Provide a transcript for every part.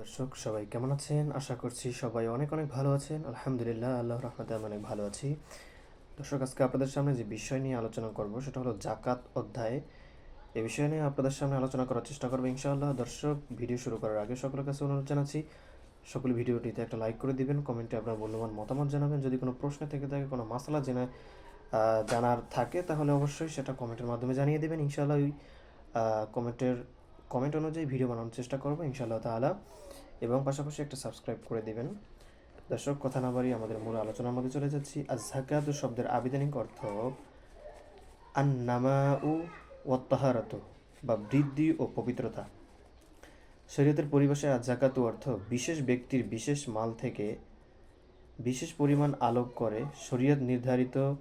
দর্শক, সবাই কেমন আছেন? আশা করছি সবাই অনেক অনেক ভালো আছেন। আলহামদুলিল্লাহ, আল্লাহ রহমতে আমি অনেক ভালো আছি। দর্শক, আজকে আপনাদের সামনে যে বিষয় নিয়ে আলোচনা করব সেটা হলো জাকাত অধ্যায়। এই বিষয় নিয়ে আপনাদের সামনে আলোচনা করার চেষ্টা করব ইনশাআল্লাহ। দর্শক, ভিডিও শুরু করার আগে সকলের কাছে অনুরোধ জানাচ্ছি, সকল ভিডিওটিতে একটা লাইক করে দিবেন, কমেন্টে আপনার মূল্যবান মতামত জানাবেন। যদি কোনো প্রশ্ন থেকে থাকে, কোনো মাসালা জেনে জানার থাকে, তাহলে অবশ্যই সেটা কমেন্টের মাধ্যমে জানিয়ে দেবেন। ইনশাআল্লাহ ওই কমেন্টের, কমেন্ট অনুযায়ী ভিডিও বানানোর চেষ্টা করব ইনশাআল্লাহ তাআলা। এবং পাশাপাশি একটা সাবস্ক্রাইব করে দেবেন। দর্শক, কথা না বাড়ি আমাদের মূল আলোচনার মধ্যে চলে যাচ্ছি। আজ জাকাত শব্দের আবিধানিক অর্থ আন্নামা ও ওয়াত্তাহারাত বা বৃদ্ধি ও পবিত্রতা। শরীয়তের পরিভাষায় আজ জাকাত অর্থ বিশেষ ব্যক্তির বিশেষ মাল থেকে বিশেষ পরিমাণ আলোক করে শরীয়ত নির্ধারিত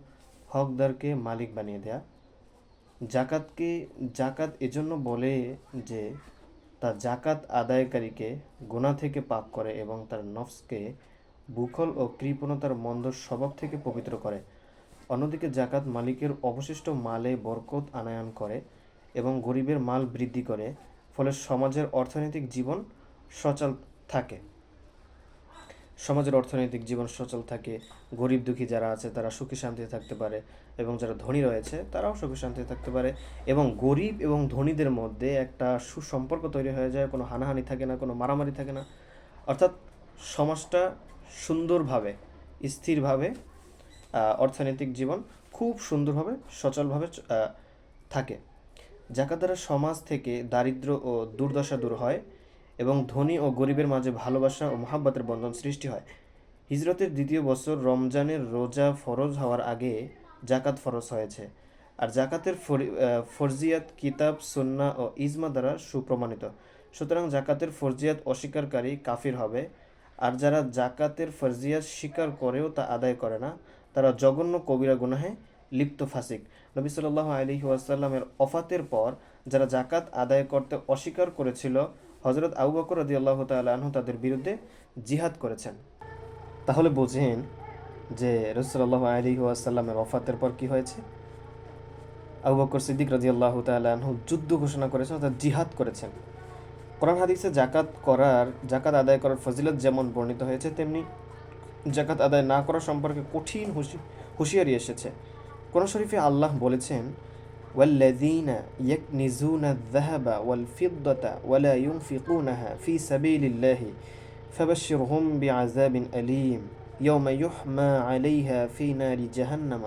হকদারকে মালিক বানিয়ে দেয়া। জাকাতকে, জাকাত এজন্য বলে যে তা জাকাত আদায়কারীকে গোনা থেকে পাক করে এবং তার নফসকে বুখল ও কৃপণতার মন্দ স্বভাব থেকে পবিত্র করে। অন্যদিকে জাকাত মালিকের অবশিষ্ট মালে বরকত আনায়ন করে এবং গরিবের মাল বৃদ্ধি করে, ফলে সমাজের অর্থনৈতিক জীবন সচল থাকে। সমাজের অর্থনৈতিক জীবন সচল থাকে, গরিব দুঃখী যারা আছে তারা সুখী শান্তিতে থাকতে পারে এবং যারা ধনী রয়েছে তারাও সুখী শান্তিতে থাকতে পারে এবং গরিব এবং ধনীদের মধ্যে একটা সুসম্পর্ক তৈরি হয়ে যায়, কোনো হানাহানি থাকে না, কোনো মারামারি থাকে না। অর্থাৎ সমাজটা সুন্দরভাবে, স্থিরভাবে অর্থনৈতিক জীবন খুব সুন্দরভাবে, সচলভাবে থাকে। জাকাত দ্বারা সমাজ থেকে দারিদ্র্য ও দুর্দশা দূর হয় এবং ধনী ও গরিবের মাঝে ভালোবাসা ও মহাব্বতের বন্ধন সৃষ্টি হয়। হিজরতের দ্বিতীয় বছর রমজানের রোজা ফরজ হওয়ার আগে জাকাত ফরজ হয়েছে আর জাকাতের ফরজিয়াত কিতাব, সুন্না ও ইজমা দ্বারা সুপ্রমাণিত। সুতরাং জাকাতের ফরজিয়াত অস্বীকারী কাফির হবে আর যারা জাকাতের ফরজিয়াত স্বীকার করেও তা আদায় করে না, তারা জঘন্য কবিরা গুনাহে লিপ্ত ফাসিক। নবী সাল্লাহ আলী ওয়াসাল্লামের অফাতের পর যারা জাকাত আদায় করতে অস্বীকার করেছিল হজরত আবু বকর রদি আল্লাহ তালহ তাদের বিরুদ্ধে জিহাদ করেছেন। তাহলে বোঝেন যে রসুল্লাহ আলী ওয়াসাল্লামের অফাতের পর কি হয়েছে? আবু বকর সিদ্দিক রাজি আল্লাহ তালহ যুদ্ধ ঘোষণা করেছেন, অর্থাৎ জিহাদ করেছেন। কোরআন হাদিসে জাকাত করার জাকাত আদায় করার ফজিলত যেমন বর্ণিত হয়েছে, তেমনি জাকাত আদায় না করা সম্পর্কে কঠিন হুঁশি, হুঁশিয়ারি এসেছে। কোরআন শরীফে আল্লাহ বলেছেন والذين يكنزون الذهب والفضة ولا ينفقونها في سبيل الله فبشرهم بعذاب أليم يوم يحمى عليها في نار جهنم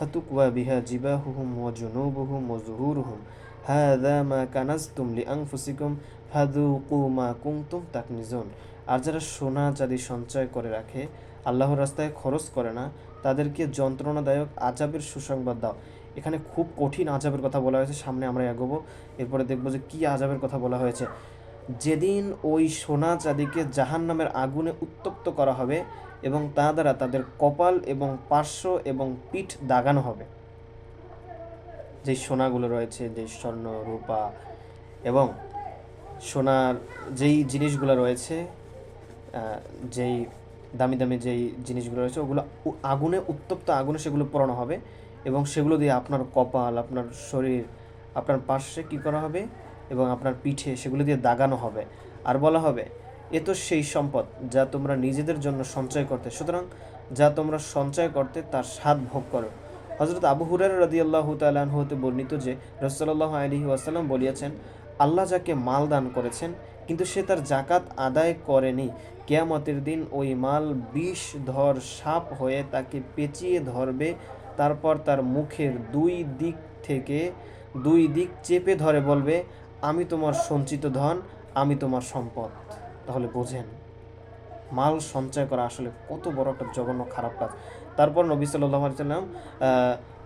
فتكوى بها جباههم وجنوبهم وظهورهم هذا ما كنزتم لأنفسكم فذوقوا ما كنتم تكنزون আর যারা সোনা চাঁদি সঞ্চয় করে রাখে আল্লাহর রাস্তায় খরচ করে না তাদেরকে যন্ত্রণাদায়ক আজাবের সুসংবাদ দাও এখানে খুব কঠিন আজাবের কথা বলা হয়েছে, সামনে আমরা এগোবো। এরপরে দেখব যে কী আজাবের কথা বলা হয়েছে। যেদিন ওই সোনা চাঁদিকে জাহান নামের আগুনে উত্তপ্ত করা হবে এবং তা দ্বারা তাদের কপাল এবং পার্শ্ব এবং পিঠ দাগানো হবে। যে সোনাগুলো রয়েছে যে স্বর্ণ, রূপা এবং সোনার যেই জিনিসগুলো রয়েছে যেই দামি দামি যেই জিনিসগুলো রয়েছে, ওগুলো আগুনে উত্তপ্ত আগুনে সেগুলো পোড়ানো হবে। এবং সেগুলো দিয়ে আপনার কপাল, আপনার শরীর, আপনার পার্শ্বে কী করা হবে এবং আপনার পিঠে সেগুলো দিয়ে দাগানো হবে। আর বলা হবে, এ তো সেই সম্পদ যা তোমরা নিজেদের জন্য সঞ্চয় করতে। সুতরাং, যা তোমরা সঞ্চয় করতে তার স্বাদ ভোগ করো। হজরত আবু হুরার রদি আল্লাহ হতে বর্ণিত যে রসল্লাহ আলী ওয়াসাল্লাম বলিয়াছেন, আল্লাহ যাকে মাল দান করেছেন, কিন্তু সে তার জাকাত আদায় করেনি। কেয়ামতের দিন ওই মাল বিষ ধর সাপ হয়ে তাকে পেঁচিয়ে ধরবে তারপর তার মুখের দুই দিক থেকে দুই দিক চেপে ধরে বলবে, আমি তোমার সঞ্চিত ধন, আমি তোমার সম্পদ। তাহলে বোঝেন, মাল সঞ্চয় করা আসলে কত বড় একটা জঘন্য খারাপ কাজ। তারপর নবী সাল্লাম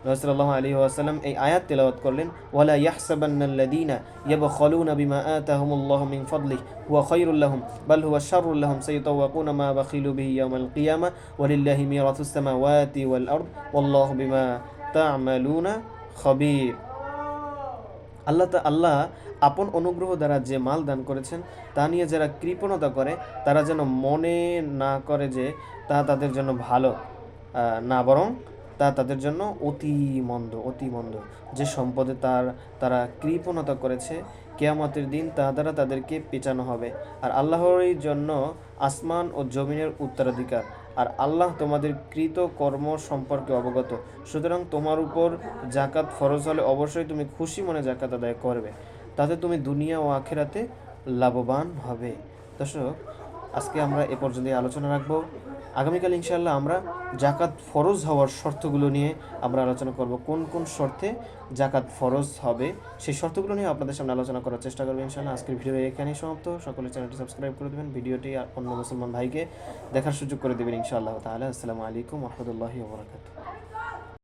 নবী সাল্লাহ আলী ওয়াসাল্লাম এই আয়াত তেলাওয়াত করলেন, ওয়ালা ইয়াহসাবান্নাল্লাযীনা ইয়াবখালুনা বিমা আতাহুমুল্লাহু মিন ফাদলিহি, হুয়া খায়রুল লাহুম, বাল হুয়া শাররুল লাহুম সাইয়াতাওয়াকুনা মা বাখিলু বিহি ইয়াওমাল কিয়ামা, ওয়ালিল্লাহি মিরাসুস সামাওয়াতি ওয়াল আরদ, ওয়াল্লাহু বিমা তা'মালুনা খাবীর. আল্লাহ তা, আল্লাহ আপন অনুগ্রহ দ্বারা যে মাল দান করেছেন, তা নিয়ে যারা কৃপণতা করে, তারা যেন মনে না করে যে তা তাদের জন্য ভালো না বরং তা তাদের জন্য অতি মন্দ অতি মন্দ। যে সম্পদে তার, তারা কৃপণতা করেছে, কেয়ামতের দিন তা দ্বারা তাদেরকে পেঁচানো হবে। আর আল্লাহরই জন্য আসমান ও জমিনের উত্তরাধিকার। আর আল্লাহ তোমাদের কৃত কর্ম সম্পর্কে অবগত। সুতরাং তোমার উপর জাকাত ফরজ হলে অবশ্যই তুমি খুশি মনে জাকাত আদায় করবে। তাতে তুমি দুনিয়া ও আখেরাতে লাভবান হবে। দর্শক, আজকে আমরা এ পর্যন্ত আলোচনা রাখব। আগামীকাল ইনশাল্লাহ আমরা জাকাত ফরজ হওয়ার শর্তগুলো নিয়ে আমরা আলোচনা করব। কোন কোন শর্তে জাকাত ফরজ হবে সেই শর্তগুলো নিয়ে আপনাদের সামনে আলোচনা করার চেষ্টা করব ইনশাল্লাহ আজকের ভিডিও এখানেই সমাপ্ত। সকলে চ্যানেলটি সাবস্ক্রাইব করে দেবেন। ভিডিওটি অন্য মুসলমান ভাইকে দেখার সুযোগ করে দেবেন ইনশাআল্লাহ তাহলে আসসালামু আলাইকুম রহমতুল্লাহি ওবরাকাতুহ